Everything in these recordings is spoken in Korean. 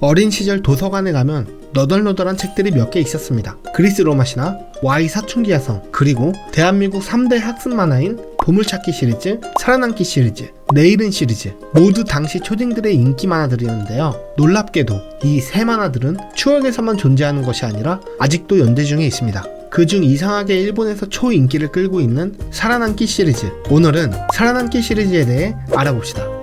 어린 시절 도서관에 가면 너덜너덜한 책들이 몇 개 있었습니다. 그리스 로마 신화, Y 사춘기 야성, 그리고 대한민국 3대 학습 만화인 보물찾기 시리즈, 살아남기 시리즈, 내일은 시리즈 모두 당시 초딩들의 인기 만화들이었는데요. 놀랍게도 이 세 만화들은 추억에서만 존재하는 것이 아니라 아직도 연재 중에 있습니다. 그중 이상하게 일본에서 초인기를 끌고 있는 살아남기 시리즈. 오늘은 살아남기 시리즈에 대해 알아봅시다.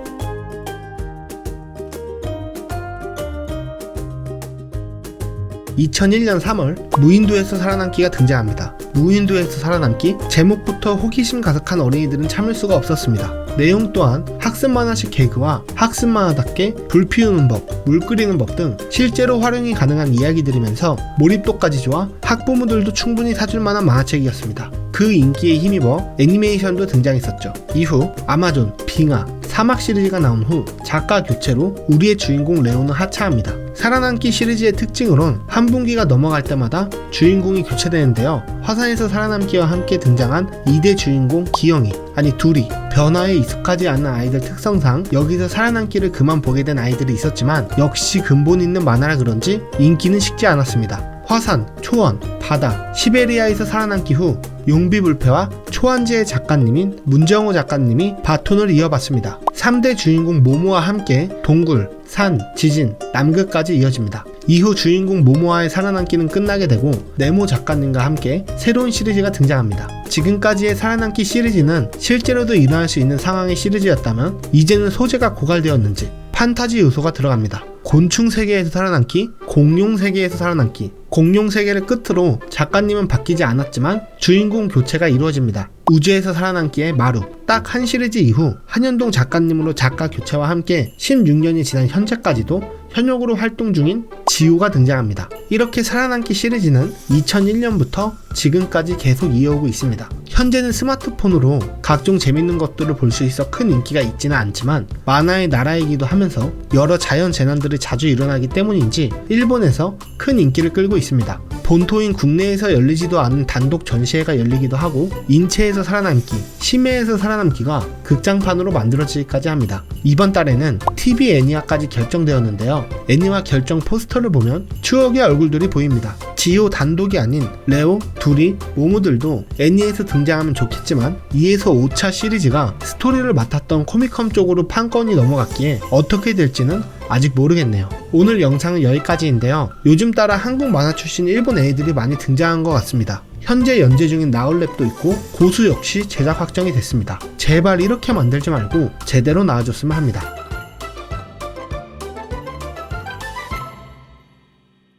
2001년 3월 무인도에서 살아남기가 등장합니다. 무인도에서 살아남기 제목부터 호기심 가득한 어린이들은 참을 수가 없었습니다. 내용 또한 학습 만화식 개그와 학습 만화답게 불 피우는 법, 물 끓이는 법 등 실제로 활용이 가능한 이야기들이면서 몰입도까지 좋아 학부모들도 충분히 사줄 만한 만화책이었습니다. 그 인기에 힘입어 애니메이션도 등장했었죠. 이후 아마존, 빙하, 사막 시리즈가 나온 후 작가 교체로 우리의 주인공 레오는 하차합니다. 살아남기 시리즈의 특징으론 한 분기가 넘어갈 때마다 주인공이 교체되는데요. 화산에서 살아남기와 함께 등장한 2대 주인공 기영이 아니 둘이 변화에 익숙하지 않은 아이들 특성상 여기서 살아남기를 그만 보게 된 아이들이 있었지만 역시 근본 있는 만화라 그런지 인기는 식지 않았습니다. 화산, 초원, 바다, 시베리아에서 살아남기 후 용비불패와 초안지의 작가님인 문정호 작가님이 바톤을 이어받습니다. 3대 주인공 모모와 함께 동굴, 산, 지진, 남극까지 이어집니다. 이후 주인공 모모와의 살아남기는 끝나게 되고 네모 작가님과 함께 새로운 시리즈가 등장합니다. 지금까지의 살아남기 시리즈는 실제로도 일어날 수 있는 상황의 시리즈였다면 이제는 소재가 고갈되었는지 판타지 요소가 들어갑니다. 곤충 세계에서 살아남기, 공룡 세계에서 살아남기. 공룡 세계를 끝으로 작가님은 바뀌지 않았지만 주인공 교체가 이루어집니다. 우주에서 살아남기의 마루. 딱 한 시리즈 이후 한현동 작가님으로 작가 교체와 함께 16년이 지난 현재까지도 현역으로 활동 중인 지우가 등장합니다. 이렇게 살아남기 시리즈는 2001년부터 지금까지 계속 이어오고 있습니다. 현재는 스마트폰으로 각종 재밌는 것들을 볼 수 있어 큰 인기가 있지는 않지만 만화의 나라이기도 하면서 여러 자연 재난들이 자주 일어나기 때문인지 일본에서 큰 인기를 끌고 있습니다. 본토인 국내에서 열리지도 않은 단독 전시회가 열리기도 하고 인체에서 살아남기, 심해에서 살아남기가 극장판으로 만들어지기까지 합니다. 이번 달에는 TV 애니화까지 결정되었는데요. 애니화 결정 포스터를 보면 추억의 얼굴들이 보입니다. 지호 단독이 아닌 레오, 두리, 모모들도 애니에서 등장하면 좋겠지만 2에서 5차 시리즈가 스토리를 맡았던 코미컴 쪽으로 판권이 넘어갔기에 어떻게 될지는 아직 모르겠네요. 오늘 영상은 여기까지인데요. 요즘 따라 한국 만화 출신 일본 애들이 많이 등장한 것 같습니다. 현재 연재 중인 나올랩도 있고 고수 역시 제작 확정이 됐습니다. 제발 이렇게 만들지 말고 제대로 나와줬으면 합니다.